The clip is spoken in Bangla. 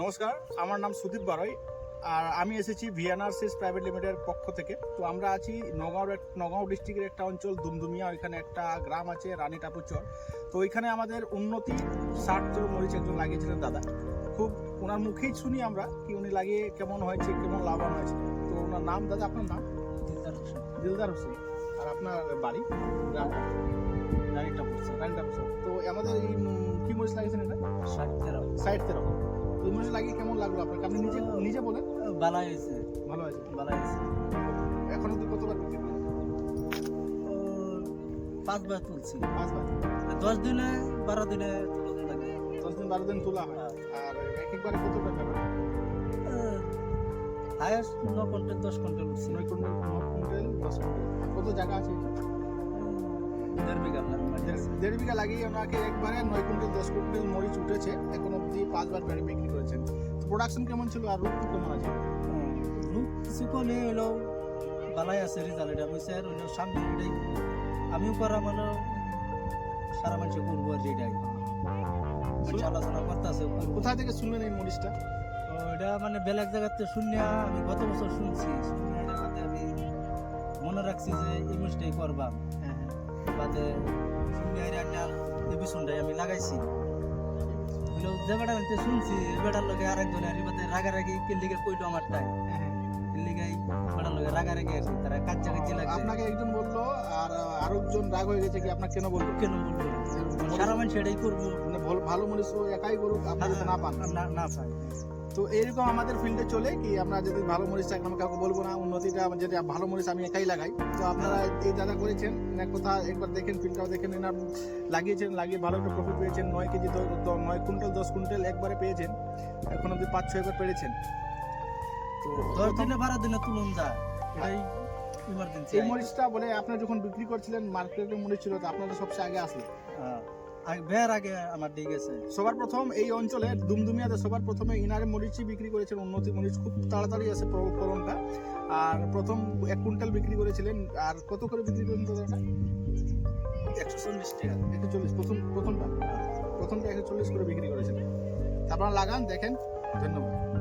নমস্কার আমার নাম সুদীপ বারই আর আমি এসেছি ভিএনআরসিস প্রাইভেট লিমিটেডের পক্ষ থেকে। তো আমরা আছি নগাঁও নগাঁও ডিস্ট্রিক্টের একটা অঞ্চল দুমদুমিয়া ওইখানে একটা গ্রাম আছে রানী টাপুচর তো ওইখানে আমাদের উন্নতি ষাট তোর মরিচ একজন লাগিয়েছিলেন দাদা। খুব ওনার মুখেই শুনি আমরা কি উনি লাগিয়ে কেমন হয়েছে কেমন লাভবান হয়েছে। তো ওনার নাম দাদা আপনার নাম? দিলদার হোসেন। আর আপনার বাড়ি? গ্রাম? রানী টাপুচর রানী টাপুচর তো আমাদের এই কি মরিচ লাগিয়েছেন এটা? সাইড তেরো। ওই মরিচ লাগিয়ে কেমন লাগল আপনাকে? আপনি নিজে নিজে বলেন। বালাই হয়েছে। ভালো আছে বালাই হয়েছে। এখন অব্দি কতবার পাঁচবার তুলছি। পাঁচবার? দশ দিনে বারো দিনে লাগে দশ দিন বারো দিন তোলা হয়। আর এক একবারে কত টাকা হায়েস্ট ন কুইন্টাল দশ কুইন্টাল উঠছে। নয় কুইন্টাল ন কুইন্টাল দশ কুইন্টাল কত জায়গা আছে? দেড় বিঘা দেড়- বিঘা লাগিয়ে ওনাকে একবারে নয় কুইন্টাল দশ কুইন্টাল মরিচ উঠেছে। পাঁচবার বেড়ে বিক্রি করেছেন। প্রোডাকশন কেমন ছিল? আর রূপ কেমন আছে? লোক কিছু কমে হইল বালাই আছে রেজাল্ট এটা। বুঝছে আর হইল সামনে এটাই আমিও করা মানে সারা মানুষ করব আর এটাই। মানুষ আলোচনা করতেছে কোথা থেকে শুনলেন এই মরিচটা এটা মানে বেলেগ জায়গাতে শুনিয়া আমি গত বছর শুনছি। এটা আমি মনে রাখছি যে এই মুসটাই করবা। হ্যাঁ হ্যাঁ। বাদে এটা একটা এই বিছুনটাই আমি লাগাইছি। যে বেটা আমি শুনছি বেটার লোকে আরেকজন আর বাদে রাগারাগি কিল্লিগে কইলো আমার তাই। হ্যাঁ। কিল্লিগাই বেটার লোকে রাগারাগি কি তারা কাজ কাচ্চি লাগছে। আপনাকে একজন বলল আর আরেকজন রাগ হয়ে গেছে কি আপনাকে কেন বলল? কেন বলল? সারা মানুষ এটাই করব। মানে ভালো- মরিচ একাই করুক আপনার না পান। না না পাই তো এইরকম আমাদের ফিল্ডে চলে কি আমরা যদি ভালো মরিচ চাই আমি কাউকে বলব না উন্নতিটা যদি ভালো মরিচ আমি একাই লাগাই। তো আপনারা এই দাদা করেছেন না কোথা একবার দেখেন ফিল্ডটাও দেখেন এনার লাগিয়েছেন লাগিয়ে ভালো একটা প্রফিট পেয়েছেন নয় কেজি নয় কুইন্টাল দশ কুইন্টাল একবারে পেয়েছেন এখন অব্দি পাঁচ ছয়বার পেরেছেন। তো দশ দিনে বারো দিনে তুলুন যায় এটাই এই মরিচটা বলে আপনার যখন বিক্রি করছিলেন মার্কেটে মরিচ ছিল তো আপনারা সবচেয়ে আগে আসলো বের আগে আমার দিয়ে গেছে। সবার প্রথম এই অঞ্চলে দুমদুমিয়াতে সবার প্রথমে ইনারে মরিচই বিক্রি করেছেন উন্নতি মরিচ খুব তাড়াতাড়ি আসে ফল- ফলনটা। আর প্রথম এক কুইন্টাল বিক্রি করেছিলেন আর কত করে বিক্রি করেন দাদাটা একশো চল্লিশ টাকা। একশো চল্লিশ প্রথম প্রথমটা? প্রথমটা একশো চল্লিশ করে বিক্রি করেছিলেন। আপনারা লাগান দেখেন ধন্যবাদ।